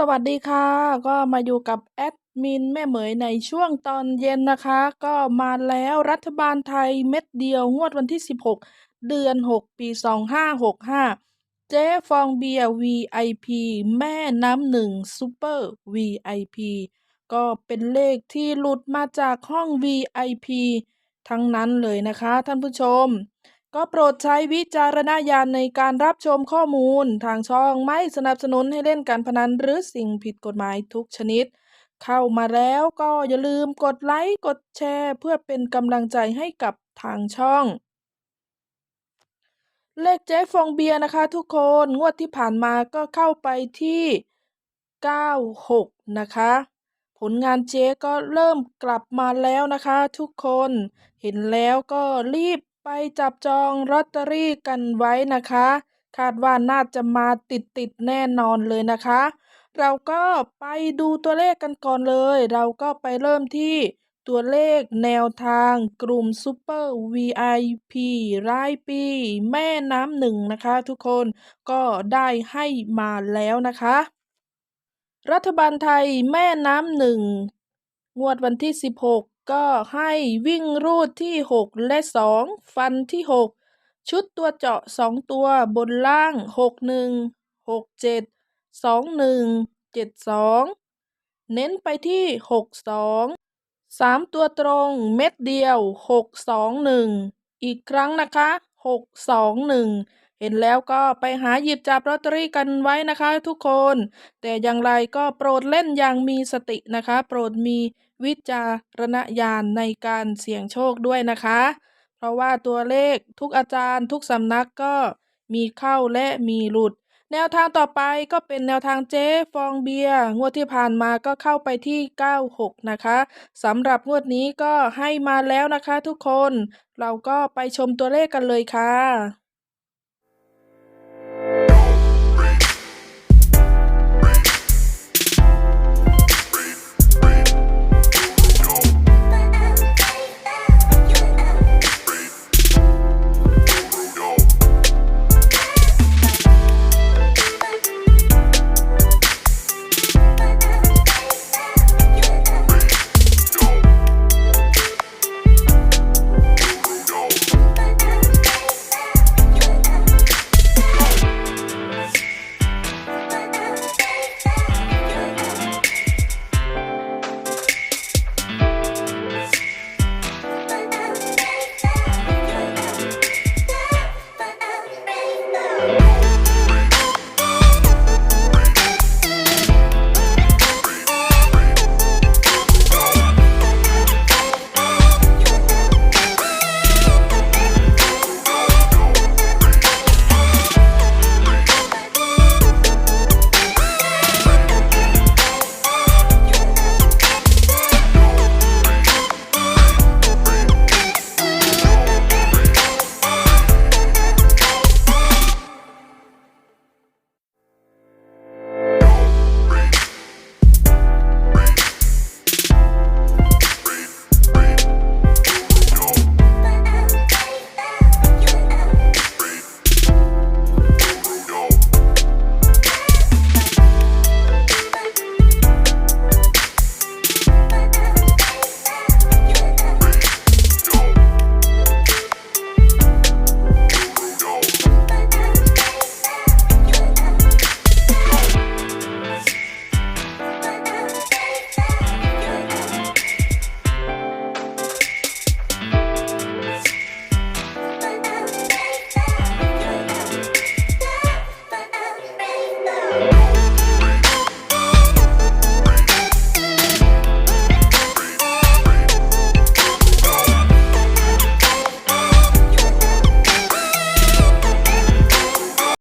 สวัสดีค่ะ ก็มาอยู่กับแอดมินแม่เหมยในช่วงตอนเย็นนะคะ ก็มาแล้วรัฐบาลไทยเม็ดเดียวงวดวันที่ 16 เดือน 6 ปี 2565 เจ๊ฟองเบียร์ VIP แม่น้ำหนึ่งซูเปอร์ VIP ก็เป็นเลขที่หลุดมาจากห้อง VIP ทั้งนั้นเลยนะคะท่านผู้ชม ก็โปรดใช้วิจารณญาณในการรับชมข้อมูล ทางช่องไม่สนับสนุนให้เล่นการพนันหรือสิ่งผิดกฎหมายทุกชนิด เข้ามาแล้วก็อย่าลืมกดไลค์ กดแชร์ เพื่อเป็นกำลังใจให้กับทางช่อง เลขเจ๊ฟองเบียร์นะคะทุกคนงวดที่ผ่านมาก็เข้าไปที่ 96 นะคะผลงานเจ๊ก็เริ่มกลับมาแล้วนะคะ ทุกคนเห็นแล้วก็รีบ ไปจับจองลอตเตอรี่กันไว้นะคะ คาดว่าน่าจะมาติดติดแน่นอนเลยนะคะ เราก็ไปดูตัวเลขกันก่อนเลย เราก็ไปเริ่มที่ตัวเลขแนวทางกลุ่มซูเปอร์ VIP รายปี แม่น้ำหนึ่งนะคะ ทุกคนก็ได้ให้มาแล้วนะคะ รัฐบาลไทยแม่น้ำหนึ่งงวดวันที่ 16 ก็ให้วิ่งรูดที่ 6 และ 2 ฟันที่ 6 ชุดตัวเจาะ 2 ตัวบนล่าง 61 67 21 72 เน้นไปที่ 62 3 ตัวตรงเม็ดเดียว 621 อีกครั้งนะคะ 621เห็นแล้วก็ไปหาหยิบจับลอตเตอรี่กันไว้นะคะทุกคน แต่อย่างไรก็โปรดเล่นอย่างมีสตินะคะ โปรดมี วิจารณญาณในการเสี่ยงโชคด้วยนะคะ เพราะว่าตัวเลขทุกอาจารย์ทุกสำนักก็มีเข้าและมีหลุด แนวทางต่อไปก็เป็นแนวทางเจ๊ฟองเบียร์งวดที่ผ่านมาก็เข้าไปที่ 96 นะคะสำหรับงวดนี้ก็ให้มาแล้วนะคะทุกคน เราก็ไปชมตัวเลขกันเลยค่ะ